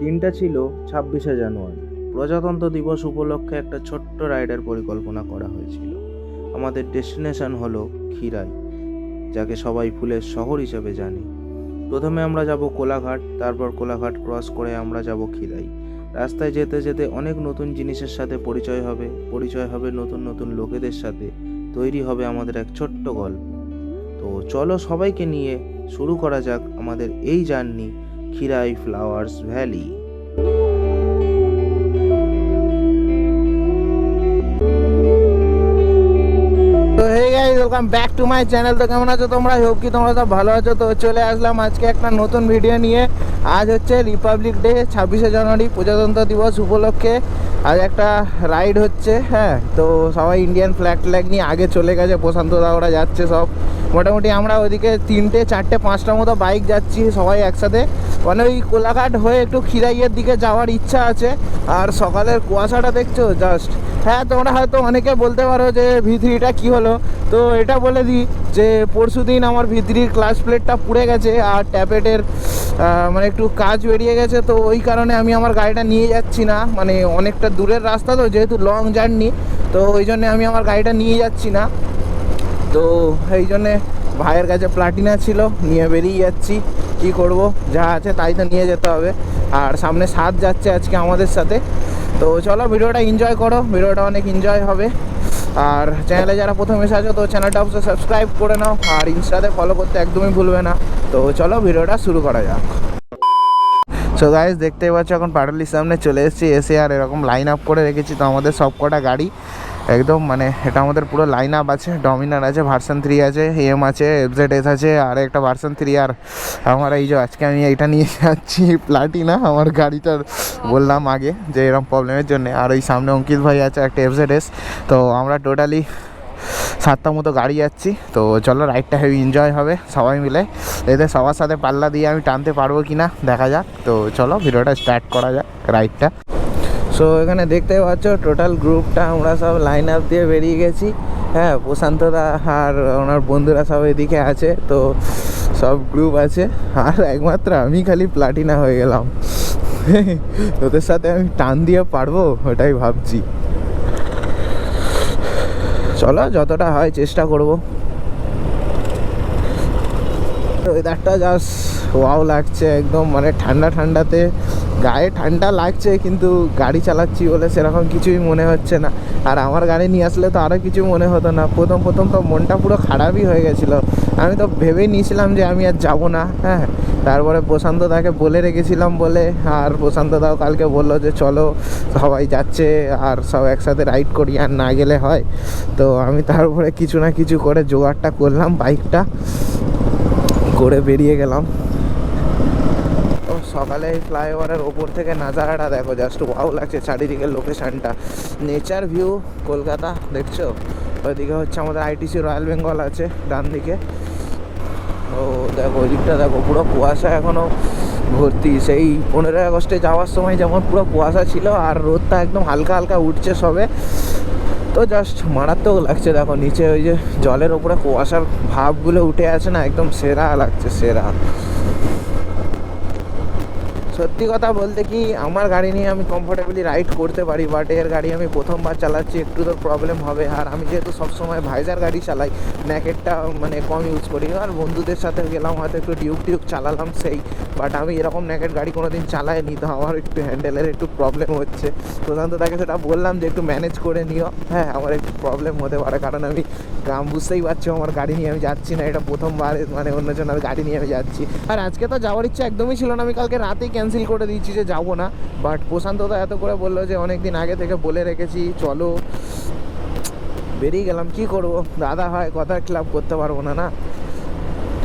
দিনটা ছিল ছাব্বিশে জানুয়ারি। প্রজাতন্ত্র দিবস উপলক্ষে একটা ছোট্ট রাইডের পরিকল্পনা করা হয়েছিল। আমাদের ডেস্টিনেশন হলো খিরাই যাকে সবাই ফুলের শহর হিসেবে জানি। প্রথমে আমরা যাব কোলাঘাট, তারপর কোলাঘাট ক্রস করে আমরা যাব খিরাই রাস্তায় যেতে যেতে অনেক নতুন জিনিসের সাথে পরিচয় হবে পরিচয় হবে নতুন নতুন লোকেদের সাথে, তৈরি হবে আমাদের এক ছোট্ট গল্প। তো চলো সবাইকে নিয়ে শুরু করা যাক আমাদের এই journey Khirai flowers valley. Welcome back to my channel তো কেমন আছো তোমরা? হোপ কি তোমরা সব ভালো আছো। তো চলে আসলাম আজকে একটা নতুন ভিডিও নিয়ে। আজ হচ্ছে রিপাবলিক ডে ছাব্বিশে জানুয়ারি, প্রজাতন্ত্র দিবস উপলক্ষে। আজ একটা রাইড হচ্ছে হ্যাঁ। তো সবাই ইন্ডিয়ান ফ্ল্যাগ ফ্ল্যাগ নিয়ে আগে চলে গেছে, প্রশান্ত ওরা যাচ্ছে সব। মোটামুটি আমরা ওইদিকে তিনটে, চারটে, পাঁচটার মতো বাইক যাচ্ছি সবাই একসাথে। মানে ওই কোলাঘাট হয়ে একটু খিরাইয়ের দিকে যাওয়ার ইচ্ছা আছে। আর সকালের কুয়াশাটা দেখছ? জাস্ট হ্যাঁ তোমরা হয়তো অনেকে বলতে পারো যে ভিথরিটা কি হলো। তো এটা বলে দিই যে পরশু দিন আমার ভিথরির ক্লাস প্লেটটা পুড়ে গেছে আর ট্যাপেটের মানে একটু কাজ বেরিয়ে গেছে। তো ওই কারণে আমি আমার গাড়িটা নিয়ে যাচ্ছি না। মানে অনেকটা দূরের রাস্তা তো, যেহেতু লং জার্নি তো ওই জন্যে আমি আমার গাড়িটা নিয়ে যাচ্ছি না। তো এই জন্যে ভাইয়ের কাছে প্লাটিনা ছিল, নিয়ে বেরিয়ে যাচ্ছি। কি করব? যা আছে তাই তো নিয়ে যেতে হবে। আর সামনে সাত যাচ্ছে আজকে আমাদের সাথে। তো চলো ভিডিওটা এনজয় করো। ভিডিওটা অনেক এনজয় হবে। আর চ্যানেলে যারা প্রথম এসে আছো, তো চ্যানেলটা অবশ্যই সাবস্ক্রাইব করে নাও। আর ইনস্টাতে ফলো করতে একদমই ভুলবে না। তো চলো ভিডিওটা শুরু করা যাক। সো গাইজ দেখতেই পাচ্ছ, এখন পাটালির সামনে চলে এসেছি। এসে আর এরকম লাইন আপ করে রেখেছি। তো আমাদের সব কটা গাড়ি একদম মানে এটা আমাদের পুরো লাইন আপ আছে ডমিনার আছে ভার্সন থ্রি আছে এম আছে এফজেড এস আছে, আর একটা ভার্সন থ্রি আর আমার এই যে আজকে আমি এইটা নিয়ে যাচ্ছি প্লাটিনা আমার গাড়িটা বললাম আগে যে এরকম প্রবলেমের জন্য। আর ওই সামনে অঙ্কিত ভাই আছে, একটা এফজেড এস তো আমরা টোটালি সাতটা মতো গাড়ি যাচ্ছি, তো চলো রাইডটা হেভি এনজয় হবে সবাই মিলে। এতে সবার সাথে পাল্লা দিয়ে আমি টানতে পারব কি না দেখা যাক। তো চলো ভিডিওটা স্টার্ট করা যাক রাইডটা সো এখানে দেখতে পাচ্ছ টোটাল গ্রুপটা আমরা সব লাইন আপ দিয়ে বেরিয়ে গেছি। হ্যাঁ প্রশান্তদা আর ওনার বন্ধুরা সব এদিকে আছে, তো সব গ্রুপ আছে। আর একমাত্র আমি খালি প্লাটিনা হয়ে গেলাম। ওদের সাথে আমি টান দিয়ে পারব? ওটাই ভাবছি। চলো, যতটা হয় চেষ্টা করব। ওয়েদারটা জাস্ট ওয়াও লাগছে, একদম মানে ঠান্ডা ঠান্ডাতে। গায়ে ঠান্ডা লাগছে, কিন্তু গাড়ি চালাচ্ছি বলে সেরকম কিছুই মনে হচ্ছে না। আর আমার গাড়ি নিয়ে আসলে তো আরও কিছু মনে হতো না। প্রথম প্রথম তো মনটা পুরো খারাপই হয়ে গেছিল। আমি তো ভেবেই নিয়েছিলাম যে আমি আর যাব না হ্যাঁ। তারপরে প্রশান্ত দাকে বলে রেখেছিলাম বলে, আর প্রশান্ত দাও কালকে বলল যে চলো, সবাই যাচ্ছে, আর সব একসাথে রাইড করি, আর না গেলে হয়। তো আমি তারপরে কিছু না কিছু করে জোগাড়টা করলাম, বাইকটা। করে বেরিয়ে গেলাম। সকালে ফ্লাইওভারের ওপর থেকে নাজারাটা দেখো জাস্ট ওয়াও লাগছে চারিদিকে লোকেশানটা নেচার ভিউ কলকাতা, দেখছ? ওইদিকে হচ্ছে আমাদের আইটিসি রয়্যাল বেঙ্গল আছে ডান দিকে ও, দেখো ওই দিকটা দেখো, পুরো কুয়াশা এখনও ভর্তি। সেই পনেরোই আগস্টে যাওয়ার সময় যেমন পুরো কুয়াশা ছিল, আর রোদটা একদম হালকা হালকা উঠছে সবে। তো জাস্ট মারাত্মক লাগছে, দেখো, নিচে ওই যে জলের ওপরে কুয়াশার ভাবগুলো উঠে আছে না, একদম সেরা লাগছে, সেরা। সত্যি কথা বলতে কি, আমার গাড়ি নিয়ে আমি কমফোর্টেবলি রাইড করতে পারি বাট এর গাড়ি আমি প্রথমবার চালাচ্ছি, একটু তো প্রবলেম হবে। আর আমি যেহেতু সবসময় ভাইজার গাড়ি চালাই ন্যাকেটটা মানে কম ইউজ করি। আর বন্ধুদের সাথে গেলাম, হয়তো একটু ডিউক টিউক চালালাম, সেই বাট আমি এরকম ন্যাকেট গাড়ি কোনো দিন চালাইনি, তো আমার একটু হ্যান্ডেলের একটু প্রবলেম হচ্ছে। প্রধানত তাকে সেটা বললাম যে একটু ম্যানেজ করে নিও। হ্যাঁ আমার একটু প্রবলেম হতে পারে, কারণ আমি গ্রাম বুঝতেই পারছ, আমার গাড়ি নিয়ে আমি যাচ্ছি না, এটা প্রথমবার মানে অন্যজন আমি গাড়ি নিয়ে আমি যাচ্ছি। আর আজকে তো যাওয়ার ইচ্ছা একদমই ছিল না, আমি কালকে রাতেই ক্যান্সেল করে দিয়েছি যে যাব না। বাট প্রশান্ত তো এত করে বলল যে অনেক দিন আগে থেকে বলে রেখেছি, চলো। বেরিয়ে গেলাম, কি করব? দাদা হয়, কথা ক্লাব করতে পারব না না?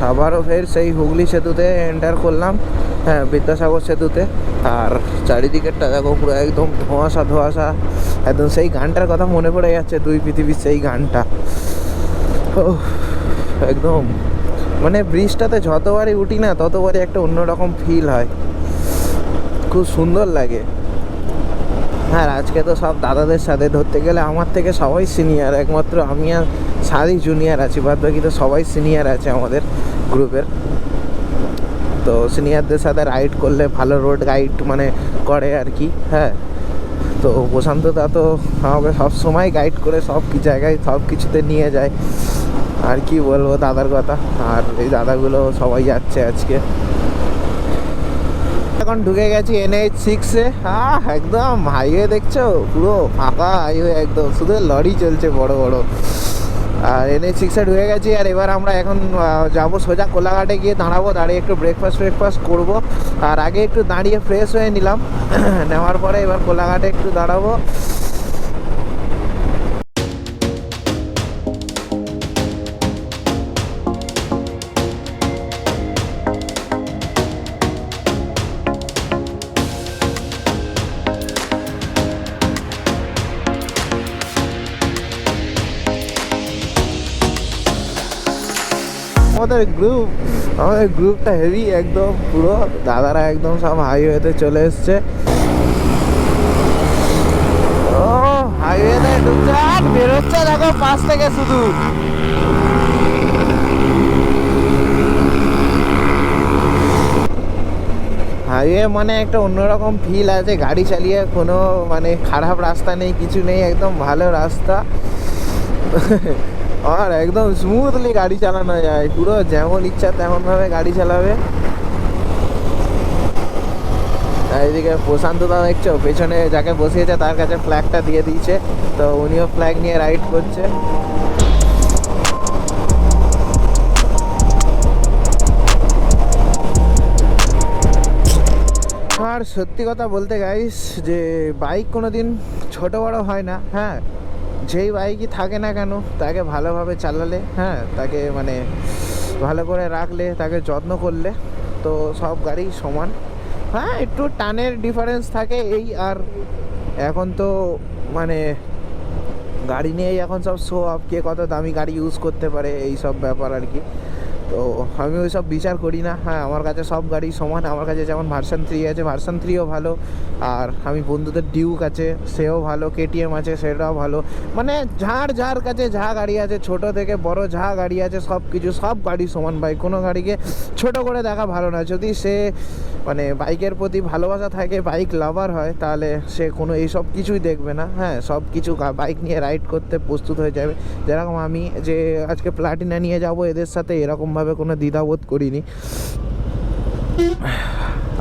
আবারও ফের সেই হুগলি সেতুতে এন্টার করলাম হ্যাঁ বিদ্যাসাগর সেতুতে। আর চারিদিকেরটা দেখো পুরো একদম ধোঁয়াশা ধোঁয়াশা। একদম সেই গানটার কথা মনে পড়ে যাচ্ছে দুই পৃথিবীর সেই গানটা। ও একদম। মানে ব্রিজটাতে যতবারই উঠি না, ততবারই একটা অন্যরকম ফিল হয়। খুব সুন্দর লাগে। হ্যাঁ আজকে তো সব দাদাদের সাথে ধরতে গেলে আমার থেকে সবাই সিনিয়র একমাত্র আমি আর সারি জুনিয়র আছি, বাদ বাকি তো সবাই সিনিয়র আছে আমাদের গ্রুপের। তো সিনিয়রদের সাথে রাইড করলে ভালো রোড গাইড মানে করে আর কি হ্যাঁ। তো প্রশান্ত দা তো আমাকে সব সময় গাইড করে সব জায়গায় সব কিছুতে নিয়ে যায়। আর কি বলব দাদার কথা, আর এই দাদাগুলো সবাই যাচ্ছে আজকে। এখন ঢুকে গেছি এনএইচ সিক্সে আহ, একদম হাইওয়ে দেখছ? পুরো ফাঁকা হাইওয়ে একদম। শুধু লরি চলছে বড় বড়। আর এনে সিক্সে হয়ে গেছি। আর এবার আমরা এখন যাব সোজা কোলাঘাটে গিয়ে দাঁড়াবো, দাঁড়িয়ে একটু ব্রেকফাস্ট ব্রেকফাস্ট করব। আর আগে একটু দাঁড়িয়ে ফ্রেশ হয়ে নিলাম। নেওয়ার পরে এবার কোলাঘাটে একটু দাঁড়াবো। আমাদের গ্রুপ আমাদের গ্রুপটা হেভি একদম, পুরো দাদারা একদম সব হাইওয়েতে চলে এসছে। ও হাইওয়েতে ঢুকছে বেরোচ্ছে দেখো, পাশ থেকে শুধু। হাইওয়ে মানে একটা অন্যরকম ফিল আছে, গাড়ি চালিয়ে কোনো মানে খারাপ রাস্তা নেই, কিছু নেই, একদম ভালো রাস্তা। আর একদম স্মুথলি গাড়ি চালানো যায়। পুরো যেমন ইচ্ছা তেমন ভাবে গাড়ি চালাবে। এদিকে প্রশান্ত দা দেখছ? পেছনে যাকে বসিয়েছে তার কাছে ফ্ল্যাগটা দিয়ে দিয়েছে। তো উনিও ফ্ল্যাগ নিয়ে রাইড করছে। আর সত্যি কথা বলতে গাইস যে বাইক কোনো দিন ছোটো বড়ো হয় না হ্যাঁ? যেই বাইকই থাকে না কেন, তাকে ভালোভাবে চালালে হ্যাঁ তাকে মানে ভালো করে রাখলে, তাকে যত্ন করলে, তো সব গাড়ি সমান। হ্যাঁ একটু টানের ডিফারেন্স থাকে এই আর এখন তো মানে গাড়ি নিয়েই এখন সব শো অফ কে কত দামি গাড়ি ইউজ করতে পারে এই সব ব্যাপার আর কি। তো আমি ওই সব বিচার করি না। হ্যাঁ আমার কাছে সব গাড়ি সমান, আমার কাছে যেমন ভার্সন থ্রি আছে ভার্সন থ্রিও ভালো। আর আমি বন্ধুদের ডিউক আছে, সেও ভালো কেটিএম আছে, সেটাও ভালো। মানে যার যার কাছে যা গাড়ি আছে, ছোট থেকে বড় যা গাড়ি আছে, সব কিছু, সব গাড়ি সমান। ভাই, কোনো গাড়িকে ছোট করে দেখা ভালো না। যদি সে মানে বাইকের প্রতি ভালোবাসা থাকে, বাইক লাভার হয়, তাহলে সে কোনো এইসব কিছুই দেখবে না। হ্যাঁ সব কিছু বাইক নিয়ে রাইড করতে প্রস্তুত হয়ে যাবে। যেরকম আমি যে আজকে প্লাটিনা নিয়ে যাব, এদের সাথে এরকমভাবে কোনো দ্বিধাবোধ করিনি।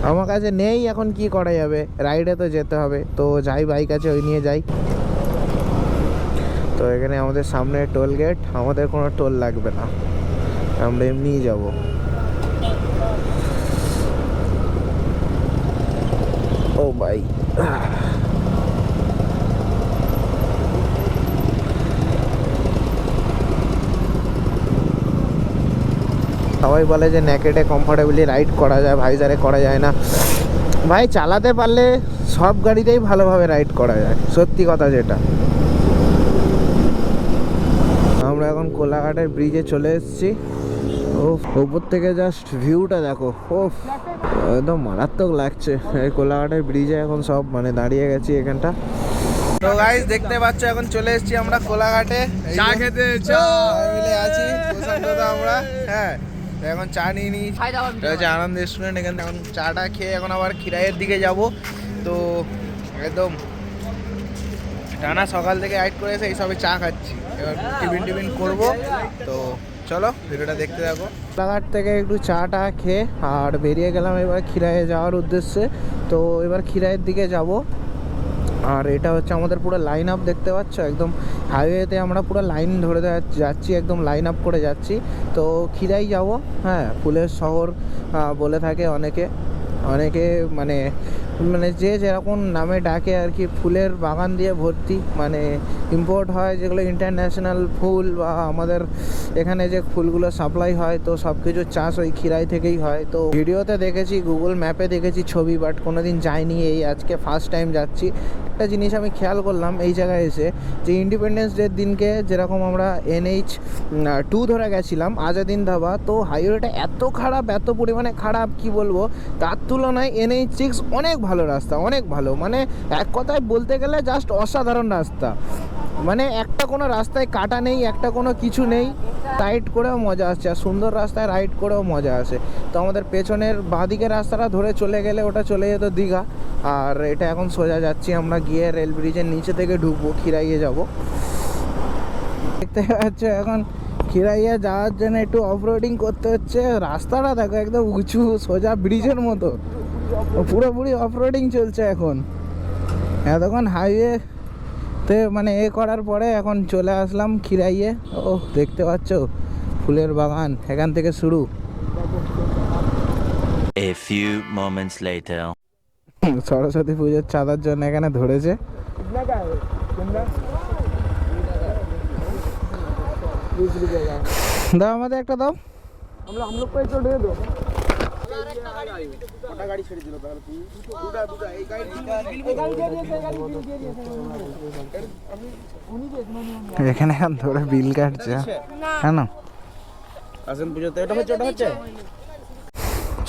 আমার কাছে নেই এখন কি করা যাবে রাইডে তো যেতে হবে। তো যাই বাইক আছে ওই নিয়ে যাই। তো এখানে আমাদের সামনে টোল গেট আমাদের কোনো টোল লাগবে না। আমরা এমনিই যাব। ও ভাই সবাই বলে যে ন্যাকেটে কমফোর্টেবলি রাইড করা যায় ভাইজারে করা যায় না। ভাই চালাতে পারলে সব গাড়িতেই ভালোভাবে রাইড করা যায় সত্যি কথা যেটা। আমরা এখন কোলাঘাটের ব্রিজে চলে এসেছি। ও উপর থেকে জাস্ট ভিউটা দেখো ও একদম মারাত্মক লাগছে। এই কোলাঘাটের ব্রিজে এখন সব মানে দাঁড়িয়ে গেছি এখানটা। তো গাইস দেখতে পাচ্ছ এখন চলে এসেছি আমরা কোলাঘাটে। চা খেতে সবাই মিলে আছি আমরা হ্যাঁ। এখন চা নিয়ে নিই। এটা হচ্ছে আনন্দ রেস্টুরেন্ট এখানে এখন চাটা খেয়ে এখন আবার খিরাইয়ের দিকে যাব। তো একদম টানা সকাল থেকে রাইড করে এসে এইসবে চা খাচ্ছি। এবার টিফিন টিফিন করব। তো চলো ভিডিওটা দেখতে থাকো। কোলাঘাট থেকে একটু চাটা খেয়ে আর বেরিয়ে গেলাম এবার খিরাইয়ে যাওয়ার উদ্দেশ্যে। তো এবার খিরাইয়ের দিকে যাব। আর এটা হচ্ছে আমাদের পুরো লাইন আপ দেখতে পাচ্ছ? একদম হাইওয়েতে আমরা পুরো লাইন ধরে যাচ্ছি, একদম লাইন আপ করে যাচ্ছি। তো খিরাই যাব হ্যাঁ ফুলের শহর বলে থাকে অনেকে। অনেকে মানে মানে যে যেরকম নামে ডাকে আর কি, ফুলের বাগান দিয়ে ভর্তি। মানে ইম্পোর্ট হয় যেগুলো ইন্টারন্যাশনাল ফুল বা আমাদের এখানে যে ফুলগুলো সাপ্লাই হয়, তো সব কিছু চাষ ওই খিরাই থেকেই হয়। তো ভিডিওতে দেখেছি গুগল ম্যাপে দেখেছি ছবি বাট কোনোদিন যাইনি এই। আজকে ফার্স্ট টাইম যাচ্ছি। একটা জিনিস আমি খেয়াল করলাম এই জায়গায় এসে যে ইন্ডিপেন্ডেন্স ডের দিনকে যেরকম আমরা এনএইচ টু ধরে গেছিলাম, আজাদিন ধাবা, তো হাইওয়েটা এত খারাপ, এত পরিমাণে খারাপ, কি বলব? তার তুলনায় এনএইচ সিক্স অনেক ভালো রাস্তা, অনেক ভালো। মানে এক কথায় বলতে গেলে জাস্ট অসাধারণ রাস্তা। মানে একটা কোনো রাস্তায় কাটা নেই, একটা কোনো কিছু নেই। টাইট করেও মজা আসছে আর সুন্দর রাস্তায় রাইড করেও মজা আসে। তো আমাদের পেছনের বাঁদিকের রাস্তাটা ধরে চলে গেলে ওটা চলে যেত দীঘা। আর এটা এখন সোজা যাচ্ছি আমরা গিয়ে রেল ব্রিজের নিচে থেকে ঢুকবো, খিরাইয়ে যাব। দেখতে পাচ্ছ এখন খিরাইয়া যাওয়ার জন্য একটু অফরোডিং করতে হচ্ছে। রাস্তাটা দেখো একদম উঁচু, সোজা ব্রিজের মতো। পুরোপুরি অফরোডিং চলছে এখন। এতক্ষণ হাইওয়ে তে মানে এ করার পরে এখন চলে আসলাম খিরাইয়ে। ও দেখতে পাচ্ছ? ফুলের বাগান এখান থেকে শুরু। A few moments later. Saraswati পুজোর চাঁদার জন্য এখানে ধরেছে। দাও আমাদের একটা দাও। আমরা আমলোক পাই চলে দাও। এখানে এখন ধরে বিল কাটছে হ্যাঁ না আসেন পুজোতে এটা হচ্ছে ওটা হচ্ছে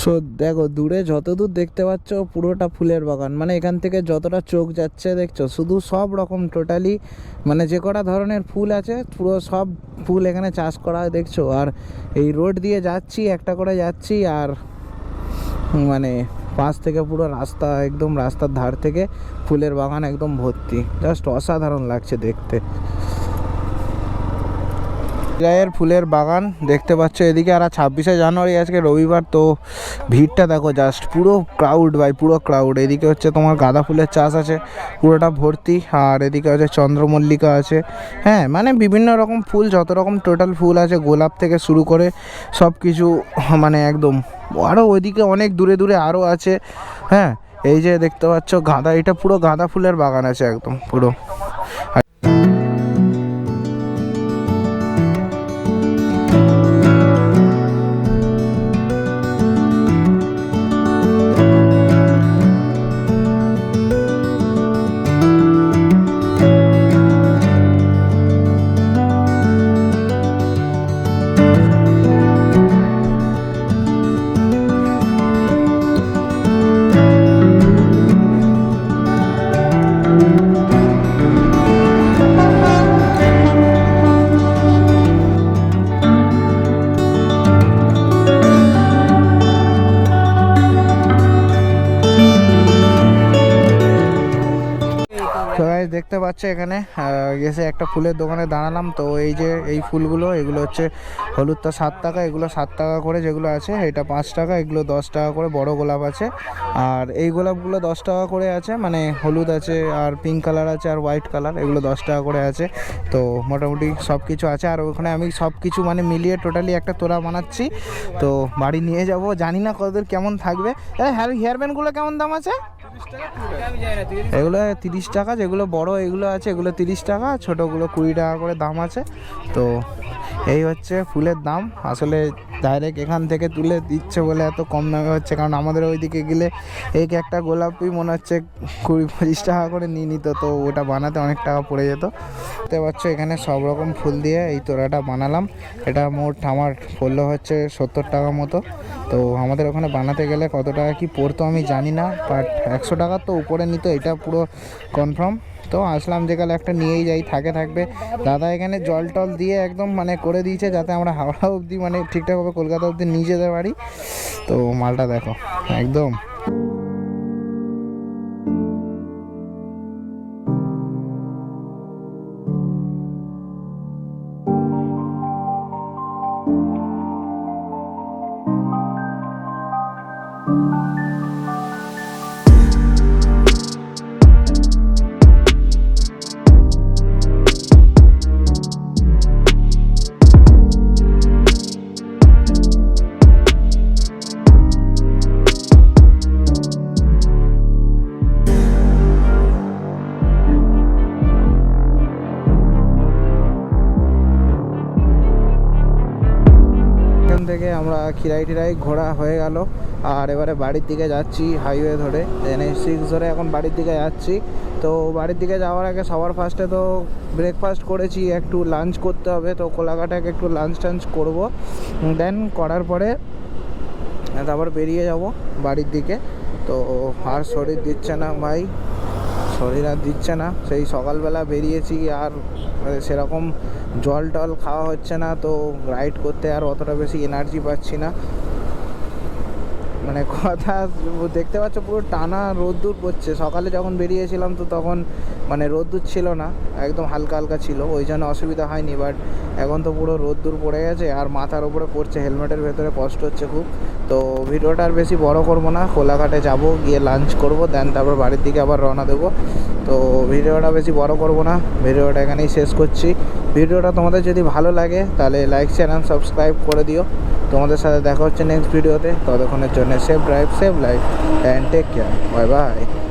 সো দেখো দূরে যত দূর দেখতে পাচ্ছ পুরোটা ফুলের বাগান মানে এখান থেকে যতটা চোখ যাচ্ছে দেখছ শুধু সব রকম টোটালি মানে যে কটা ধরনের ফুল আছে পুরো সব ফুল এখানে চাষ করা দেখছ আর এই রোড দিয়ে যাচ্ছি একটা করে যাচ্ছি আর মানে পাশ থেকে পুরো রাস্তা, একদম রাস্তার ধার থেকে ফুলের বাগান একদম ভর্তি। জাস্ট অসাধারণ লাগছে দেখতে। রায়ের ফুলের বাগান দেখতে পাচ্ছ এদিকে আর ছাব্বিশে জানুয়ারি, আজকে রবিবার, তো ভিড়টা দেখো জাস্ট পুরো ক্রাউড ভাই, পুরো ক্রাউড এদিকে হচ্ছে তোমার গাঁদা ফুলের চাষ আছে, পুরোটা ভর্তি। আর এদিকে হচ্ছে চন্দ্রমল্লিকা আছে। হ্যাঁ মানে বিভিন্ন রকম ফুল, যত রকম টোটাল ফুল আছে, গোলাপ থেকে শুরু করে সব কিছু মানে একদম। আরও ওইদিকে অনেক দূরে দূরে আরও আছে। হ্যাঁ এই যে দেখতে পাচ্ছ গাঁদা, এটা পুরো গাঁদা ফুলের বাগান আছে একদম, পুরো। পাচ্ছ এখানে গেছে একটা ফুলের দোকানে দাঁড়ালাম। তো এই যে এই ফুলগুলো, এগুলো হচ্ছে হলুদটা সাত টাকা, এগুলো সাত টাকা করে যেগুলো আছে, এটা পাঁচ টাকা, এগুলো দশ টাকা করে বড় গোলাপ আছে। আর এই গোলাপগুলো দশ টাকা করে আছে মানে হলুদ আছে, আর পিঙ্ক কালার আছে, আর হোয়াইট কালার এগুলো দশ টাকা করে আছে। তো মোটামুটি সব কিছু আছে, আর ওখানে আমি সব কিছু মানে মিলিয়ে টোটালি একটা তোড়া বানাচ্ছি। তো বাড়ি নিয়ে যাব, জানি না কতদূর কেমন থাকবে। হেয়ার হেয়ার ব্যান্ডগুলো কেমন দাম আছে? এগুলো তিরিশ টাকা, যেগুলো বড় এগুলো আছে, এগুলো তিরিশ টাকা, ছোটোগুলো কুড়ি টাকা করে দাম আছে। তো এই হচ্ছে ফুলের দাম। আসলে ডাইরেক্ট এখান থেকে তুলে দিচ্ছে বলে এত কম দামে হচ্ছে, কারণ আমাদের ওইদিকে গেলে এই একটা গোলাপই মনে হচ্ছে কুড়ি পঁচিশ টাকা করে নিয়ে নিত, তো ওটা বানাতে অনেক টাকা পড়ে যেত। দেখতে পাচ্ছ এখানে সব রকম ফুল দিয়ে এই তোড়াটা বানালাম। এটা মোট আমার পড়ল হচ্ছে সত্তর টাকা মতো। তো আমাদের ওখানে বানাতে গেলে কত টাকা কি পড়তো আমি জানি না বাট একশো টাকার তো উপরে নিত, এটা পুরো কনফার্ম তো আসলাম যে কালে একটা নিয়েই যাই, থাকে থাকবে। দাদা এখানে জল টল দিয়ে একদম মানে করে দিয়েছে যাতে আমরা হাওড়া অবধি মানে ঠিকঠাকভাবে কলকাতা অবধি নিয়ে যেতে পারি। তো মালটা দেখো, একদম। খিরাই টিরাই ঘোরা হয়ে গেল। আর এবারে বাড়ির দিকে যাচ্ছি হাইওয়ে ধরে। এন এইচ সিক্স ধরে এখন বাড়ির দিকে যাচ্ছি। তো বাড়ির দিকে যাওয়ার আগে সবার ফার্স্টে তো ব্রেকফাস্ট করেছি, একটু লাঞ্চ করতে হবে। তো কোলাঘাটাকে একটু লাঞ্চ টাঞ্চ করব। দেন করার পরে তারপর বেরিয়ে যাব বাড়ির দিকে। তো আর শরীর দিচ্ছে না ভাই। শরীর আর দিচ্ছে না। সেই সকালবেলা বেরিয়েছি আর সেরকম জল টল খাওয়া হচ্ছে না, তো রাইড করতে আর অতটা বেশি এনার্জি পাচ্ছি না। মানে কথা দেখতে পাচ্ছ পুরো টানা রোদ্দুর পড়ছে। সকালে যখন বেরিয়েছিলাম তো তখন মানে রোদ্দুর ছিল না, একদম হালকা হালকা ছিল, ওই জন্য অসুবিধা হয়নি বাট এখন তো পুরো রোদ্দুর পড়ে গেছে, আর মাথার উপরে পড়ছে, হেলমেটের ভেতরে কষ্ট হচ্ছে খুব। তো ভিডিওটা আর বেশি বড় করব না, কোলাঘাটে যাব, গিয়ে লাঞ্চ করব দেন তারপর বাড়ির দিকে আবার রওনা দেবো। তো ভিডিওটা বেশি বড় করব না, ভিডিওটা এখানেই শেষ করছি। ভিডিওটা তোমাদের যদি ভালো লাগে, তাহলে লাইক অ্যান্ড সাবস্ক্রাইব করে দিও। তোমাদের সাথে দেখা হচ্ছে নেক্সট ভিডিওতে ততক্ষণের জন্য save drive save life and take care bye bye